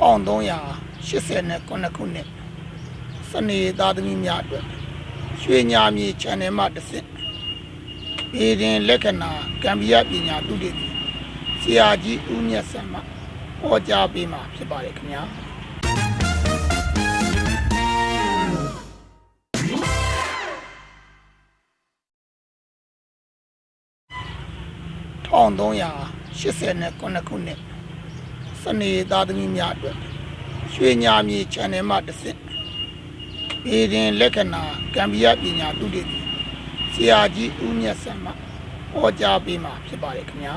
1389ခုနှစ်စနေသားသမီးများအတွက်ရွှေညာမြေ channel မှာတစ်ဆင့်ပေရင်လက္ခဏာကံပြပညာသူတည်သည်ဆရာကြီးဦးမြတ်ဆန်မှဟောကြားပေးမှာဖြစ်ပါတယ်ခင်ဗျာ1389ခုနှစ်စ နေသားသမီးများအတွက်ရွှေညာမြေ channel မှာတစ်ဆင့်ပေရင်လက္ခဏာကံပြပညာသူတည်သည်ဆရာကြီးဦးမြတ်ဆန်မှဟောကြားပေးမှာဖြစ်ပါတယ်ခင်ဗျာ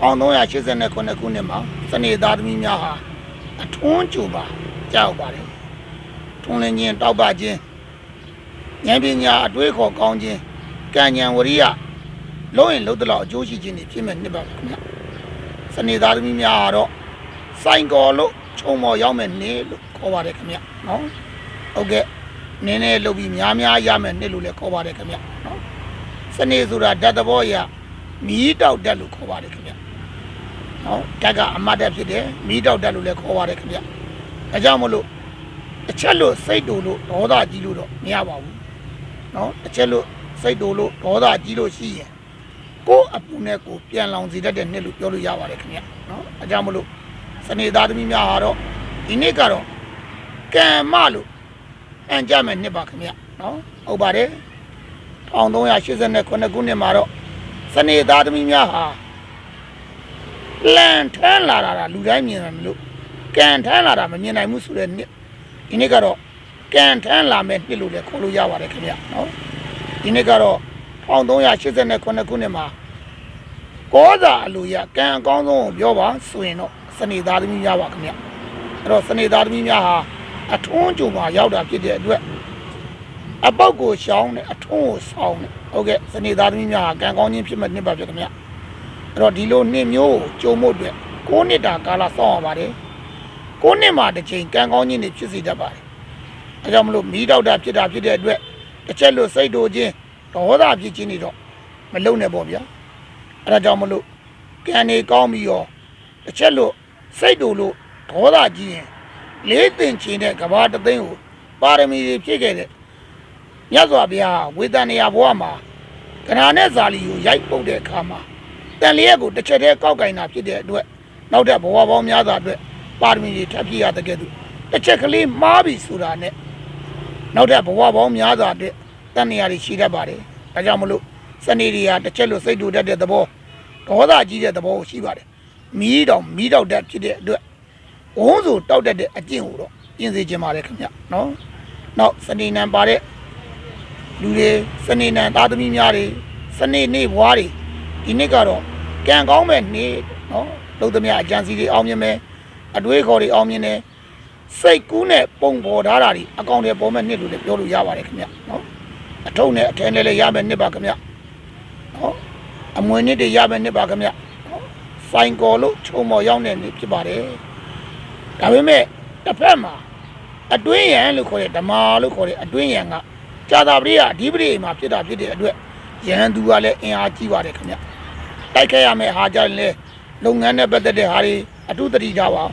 1389ခုနှစ်မှာစနေသားသမီးများဟာအထွန်းကြိုပါကြောက်ပါတယ်ထွန်းလင်းခြင်းတောက်ပခြင်းဉာဏ်ပညာအတွေးခေါ်ကောင်းခြင်းကံဉဏ်ဝရိယလုံးရင်လုံးတလောက်အကျိုးရှိခြင်းတွေဖြစ်မဲ့နှစ်ပါခင်ဗျာ စနေသားသမီးများကတော့စိုင်ကော်လို့ခြုံမော်ရောက်မဲ့နေ့လို့ခေါ်ပါတယ်ခင်ဗျာနော်ဟုတ်ကဲ့နည်းနည်းလုပ်ပြီးများများရမယ်နှစ်လို့လည်းခေါ်ပါတယ်ခင်ဗျာနော်စနေဆိုတာဓာတ်သဘောအရမီးတောက်ဓာတ်လို့ခေါ်ပါတယ်ခင်ဗျာနော်ဓာတ်ကအမတ်ဓာတ်ဖြစ်တယ်မီးတောက်ဓာတ်လို့လည်းခေါ်ပါတယ်ခင်ဗျာဒါကြောင့်မလို့တစ်ချက်လို့စိတ်တူလို့ဒေါသကြီးလို့တော့မရပါဘူးနော်တစ်ချက်လို့စိတ်တူလို့ဒေါသကြီးလို့ရှိရင်ကိုယ့် အပူနဲ့ကိုယ်ပြန်လောင်စေတတ်တဲ့နှစ်လို့ပြောလို့ရပါတယ်ခင်ဗျာနော်ဒါကြောင့်မလို့စနေသားသမီးများဟာတော့ဒီနေ့ကတော့ကံမလို့အန်ကြမယ်နှစ်ပါခင်ဗျာနော်ဟုတ်ပါတယ်1389ခုနှစ်မှာတော့စနေသားသမီးများဟာလန်ထမ်းလာတာလူတိုင်းမြင်တယ်မလို့ကံထမ်းလာတာမမြင်နိုင်ဘူးဆိုတဲ့နှစ်ဒီနေ့ကတော့ကံထမ်းလာမဲ့နှစ်လို့လည်းခေါ်လို့ရပါတယ်ခင်ဗျာနော်ဒီနေ့ကတော့1389ခုနှစ်မှာ ကောသာအလိုရကံအကောင်းဆုံးကိုပြောပါဆိုရင်တော့စနေသားသမီးများပါခင်ဗျာအဲ့တော့စနေသားသမီးများဟာအထွန်းကြုံမှာရောက်တာဖြစ်တဲ့အတွက်အပေါက်ကိုရှောင်းတယ်အထွန်းကိုဆောင်းတယ်ဟုတ်ကဲ့စနေသားသမီးများဟာကံကောင်းခြင်းဖြစ်မဲ့နှစ်ပါဖြစ်ခင်ဗျာအဲ့တော့ဒီလိုနှစ်မျိုးကိုကြုံမှုအတွက်ကိုးနှစ်တာကာလစောင့်ရပါတယ်ကိုးနှစ်မှာတစ်ချိန်ကံကောင်းခြင်းတွေဖြစ်စေတတ်ပါတယ်အဲကြောင့်မလို့မီးတောက်တာဖြစ်တာဖြစ်တဲ့အတွက်တစ်ချက်လို့စိတ်တူခြင်းဒေါသဖြစ်ခြင်းတွေတော့မလုံနဲ့ပေါ့ဗျာ အဲဒါကြောင့်မလို့ကံနေကောင်းပြီးရောတစ်ချက်လို့စိတ်တူလို့ဒေါသကြီးရင်လေးတင်ချင်တဲ့ကဘာတသိန်းကိုပါရမီတွေဖြည့်ခဲ့တဲ့မြတ်စွာဘုရားဝေဒနာယဘဝမှာကနာနဲ့ဇာလီကိုရိုက်ပုတ်တဲ့အခါမှာတန်လျက်ကိုတစ်ချက်တည်းကောက်ကင်တာဖြစ်တဲ့အတွက်နောက်တဲ့ဘဝပေါင်းများစွာအတွက်ပါရမီတွေထပ်ပြည့်ရတဲ့ကဲ့သို့တစ်ချက်ကလေးမှားပြီဆိုတာနဲ့နောက်တဲ့ဘဝပေါင်းများစွာအတွက်တန်နေရာတွေရှိတတ်ပါတယ်ဒါကြောင့်မလို့ စနေတွေဟာတစ်ချက်လို့စိတ်တူတတ်တဲ့သဘောဒေါသကြီးတဲ့သဘောကိုရှိပါတယ်မီးတောင်မီးတောက်တတ်ဖြစ်တဲ့အတွက်ဝုန်းဆိုတောက်တတ်တဲ့အကျင့်ကိုတော့ပြင်စေခြင်းပါတယ်ခင်ဗျနော်နောက်စနေနံပါတဲ့လူတွေစနေနံသားသမီးများတွေစနေနေ့ဘွားတွေဒီနေ့ကတော့ကံကောင်းမဲ့နေ့နော်လုံးသမျှအကြံစီတွေအောင်မြင်မယ်အတွေးခေါ်တွေအောင်မြင်တယ်စိတ်ကူးနဲ့ပုံပေါ်ထားတာတွေအကောင့်တွေပေါ်မဲ့နှစ်လို့လည်းပြောလို့ရပါတယ်ခင်ဗျနော်အထုံနဲ့အထင်းနဲ့လည်းရမယ်နှစ်ပါခင်ဗျ နော်အမွေနှစ်တွေရမယ်နှစ်ပါခင်ဗျနော်ဖိုင်ကော်လို့ချုံမော်ရောက်တဲ့နေ့ဖြစ်ပါတယ်ဒါပေမဲ့တစ်ဖက်မှာအတွင်းရန်လို့ခေါ်တဲ့ဓမ္မလို့ခေါ်တဲ့အတွင်းရန်ကဇာတာပရိယအဓိပတိမှာဖြစ်တာဖြစ်တဲ့အတွက်ရန်သူကလည်းအင်အားကြီးပါတယ်ခင်ဗျတိုက်ခဲ့ရမယ်ဟာကြရင်လေလုပ်ငန်းနဲ့ပတ်သက်တဲ့ဟာတွေအထုတတိကြပါ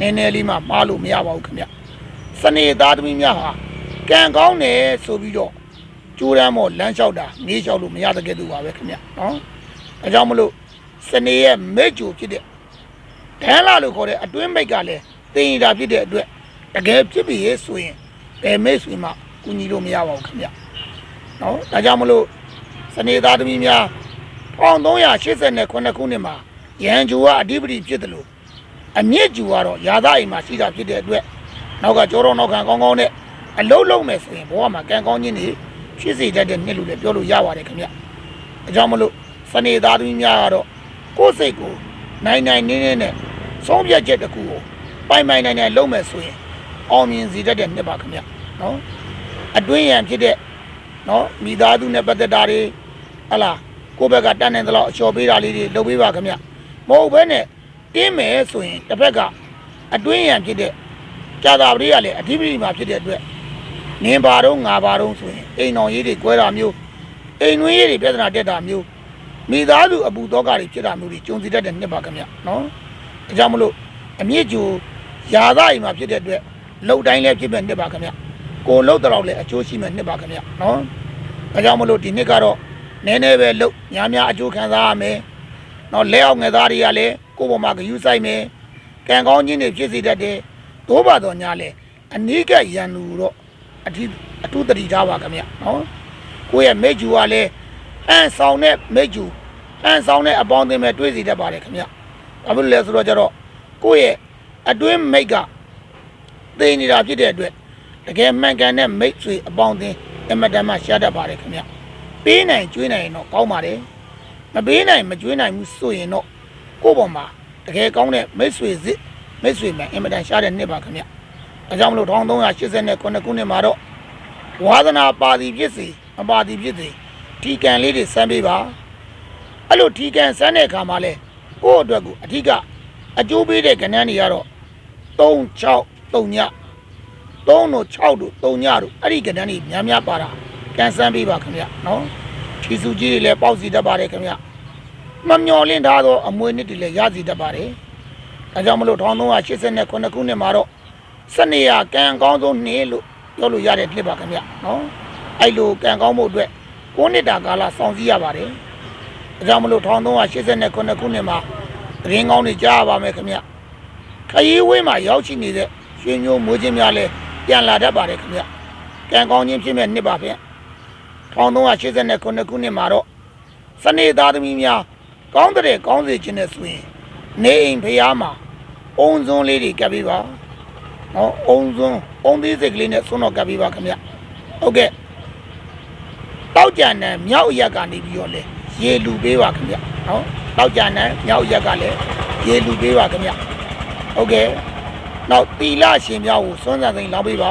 နည်းနည်းလေးမှမှားလို့မရပါဘူးခင်ဗျစနေသားသမီးများဟာကံကောင်းတယ်ဆိုပြီးတော့ ကျိုးရမ်းမော်လမ်းလျှောက်တာမေးလျှောက်လို့မရတဲ့ကဲ့သို့ပါပဲခင်ဗျနော်ဒါကြောင့်မလို့စနေရဲ့မိတ်ကြိုဖြစ်တဲ့ဒန်းလာလို့ခေါ်တဲ့အတွင်းမိတ်ကလည်းတင်ရတာဖြစ်တဲ့အတွက်တကယ်ဖြစ်ပြီရဲ့ဆိုရင်ဘယ်မိတ်ဆွေမှကူညီလို့မရပါဘူးခင်ဗျနော်ဒါကြောင့်မလို့စနေသားသမီးများ1389ခုနှစ်မှာရန်ဂျူကအဓိပတိဖြစ်တယ်လို့အမြင့်ဂျူကတော့ယာသအိမ်မှာရှိတာဖြစ်တဲ့အတွက်နောက်ကကြောတော့နောက်ခံကောင်းကောင်းနဲ့အလုံးလုံးမယ်ဆိုရင်ဘဝမှာကံကောင်းခြင်းတွေ ဖြစ်စေတတ်တဲ့နှစ်လို့လည်းပြောလို့ရပါတယ်ခင်ဗျအကြောင်းမလို့စနေသားသမီးများကတော့ကိုယ်စိတ်ကိုနိုင်နိုင်နေနေနဲ့ဆုံးဖြတ်ချက်တစ်ခုကိုပိုင်ပိုင်နိုင်နိုင်လုပ်မယ်ဆိုရင်အောင်မြင်စေတတ်တဲ့နှစ်ပါခင်ဗျနော်အတွင်းရန်ဖြစ်တဲ့နော်မိသားစုနဲ့ပတ်သက်တာတွေဟလာကိုယ့်ဘက်ကတန်းနေသလောက်အလျှော်ပေးတာလေးတွေလုပ်ပေးပါခင်ဗျမဟုတ်ဘဲနဲ့တင်းမယ်ဆိုရင်တစ်ဖက်ကအတွင်းရန်ဖြစ်တဲ့ကြာတာပရိကလည်းအဓိပတိမှာဖြစ်တဲ့အတွက် နင်ပါတော့ငါပါတော့ဆိုရင်အိမ်တော်ရေးတွေကွဲတာမျိုးအိမ်တွင်းရေးတွေပြဿနာတက်တာမျိုးမိသားစုအပူတော့ကတွေဖြစ်တာမျိုးတွေကြုံစီတတ်တဲ့နှစ်ပါခင်ဗျနော်ဒါကြောင့်မလို့အမြင့်ကျူရာသားအိမ်မှာဖြစ်တဲ့အတွက်လှုပ်တိုင်းလည်းဖြစ်မဲ့နှစ်ပါခင်ဗျကိုလှုပ်တော့လည်းအကျိုးရှိမဲ့နှစ်ပါခင်ဗျနော်ဒါကြောင့်မလို့ဒီနှစ်ကတော့နည်းနည်းပဲလှုပ်များများအကျိုးခံစားရမယ်နော်လက်အောင်ငယ်သားတွေကလည်းကိုယ့်ပေါ်မှာဂယူးဆိုင်မယ်ကံကောင်းခြင်းတွေဖြစ်စေတတ်တယ်သို့ပါတော့ညာလဲအနိကရန်လူတော့ အထီးအထူးတတိထားပါခင်ဗျနော်ကိုယ့်ရဲ့မိတ်ကျူကလည်းအန်ဆောင်တဲ့မိတ်ကျူအန်ဆောင်တဲ့အပေါင်းအသင်းပဲတွေးစီတတ်ပါတယ်ခင်ဗျဘာဖြစ်လို့လဲဆိုတော့ကျတော့ကိုယ့်ရဲ့အတွင်းမိတ်ကသိနေတာဖြစ်တဲ့အတွက်တကယ်မှန်ကန်တဲ့မိတ်ဆွေအပေါင်းအသင်းအမတန်မှရှားတတ်ပါတယ်ခင်ဗျပေးနိုင်ကျွေးနိုင်ရင်တော့ကောင်းပါတယ်မပေးနိုင်မကျွေးနိုင်ဘူးဆိုရင်တော့ကိုယ့်ပေါ်မှာတကယ်ကောင်းတဲ့မိတ်ဆွေစစ်မိတ်ဆွေမှန်အမတန်ရှားတဲ့နှစ်ပါခင်ဗျ အဲကြောင့်မလို့1389ခုနှစ်မှာတော့ဝါသနာပါသည်ဖြစ်စီမပါသည်ဖြစ်စီထီကန်လေးတွေစမ်းပေးပါအဲ့လိုထီကန်စမ်းတဲ့အခါမှာလဲကိုယ့်အတွက်ကိုအထီကအကျိုးပေးတဲ့ကဏ္ဍတွေကတော့3 6 3ည3တို့6တို့3ညတို့အဲ့ဒီကဏ္ဍတွေများများပါတာကန်စမ်းပေးပါခင်ဗျနော်ထီစုကြီးတွေလည်းပေါက်စီတတ်ပါတယ်ခင်ဗျမမျော်လင့်ထားသောအမွေနှစ်တွေလည်းရစီတတ်ပါတယ်ဒါကြောင့်မလို့1389ခုနှစ်မှာတော့ စနေရကံကောင်းဆုံးနေ့လို့ပြောလို့ရတဲ့နှစ်ပါခင်ဗျနော်အဲ့လိုကံကောင်းမှုအတွက်9နှစ်တာကာလစောင့်စည်းရပါတယ်ဒါကြောင့်မလို့1389ခုနှစ်မှာသတင်းကောင်းတွေကြားရပါမယ်ခင်ဗျခရီးဝေးမှာရောက်ရှိနေတဲ့ရွှေမျိုးမိုးချင်းများလည်းပြန်လာတတ်ပါတယ်ခင်ဗျကံကောင်းခြင်းဖြစ်မဲ့နှစ်ပါဗျ1389ခုနှစ်မှာတော့စနေသားသမီးများကောင်းတဲ့ကောင်းစေခြင်းနဲ့ဆိုရင်နေအိမ်ဖျားမှာအုံစွန်းလေးတွေကပ်ပြီးပါ နော်အုံစွန်းအုံသေးစိတ်ကလေးနဲ့ဆွန်းတော့ကပ်ပြီးပါခင်ဗျဟုတ်ကဲ့တောက်ကြံနဲ့မြောက်ရက်ကနေပြီးတော့လေရေလူပေးပါခင်ဗျနော်တောက်ကြံနဲ့မြောက်ရက်ကလည်းရေလူပေးပါခင်ဗျဟုတ်ကဲ့နောက်တီလာရှင်များကိုစွန်းစံစိန်လောက်ပေးပါ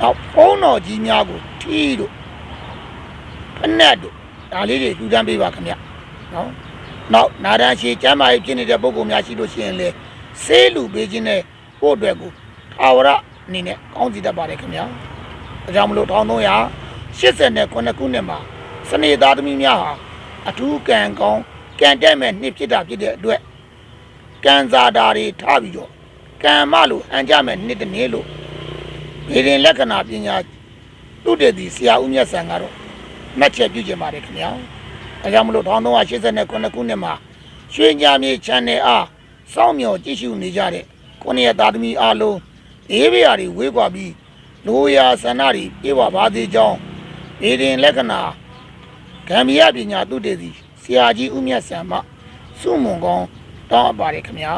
နောက်ဖုံးတော်ကြီးများကိုထီးတို့ဖက်နဲ့တို့ဒါလေးတွေလူတန်းပေးပါခင်ဗျနော်နောက်နာဒန်ရှည်ကျမ်းမာရေးဖြစ်နေတဲ့ပုံကောင်များရှိလို့ရှိရင်လေဆေးလူပေးခြင်းနဲ့ ကိုယ့်အတွက်ကိုထာဝရအနေနဲ့ကောင်းစီတတ်ပါတယ်ခင်ဗျာဒါကြောင့်မလို့1389ခုနှစ်မှာစနေသားသမီးများဟာအထူးကံကောင်းကံတက်မဲ့နှစ်ဖြစ်တာဖြစ်တဲ့အတွက်ကံစားတာတွေထားပြီးတော့ကံမလို့အံကြမဲ့နှစ်တစ်နေ့လို့ဗေဒင်လက္ခဏာပညာသူတည်သည်ဆရာဦးမြတ်ဆန်ကတော့မှတ်ချက်ပြုကြပါတယ်ခင်ဗျာအဲကြောင့်မလို့1389ခုနှစ်မှာရွှေညာမြေ channel အားစောင့်မျှော်ကြည့်ရှုနေကြတဲ့ ခုနှစ်ရက်သားသမီးအားလုံးအေးပြာတွေဝေးကွာပြီးလိုရာဆန္ဒတွေပြေဝပါသေးကြောင်းဗေဒင်လက္ခဏာဂံမီယပညာသူတည်သည်ဆရာကြီးဦးမြတ်ဆန်မှစုမုံကောင်းတောင်းအပ်ပါတယ်ခင်ဗျာ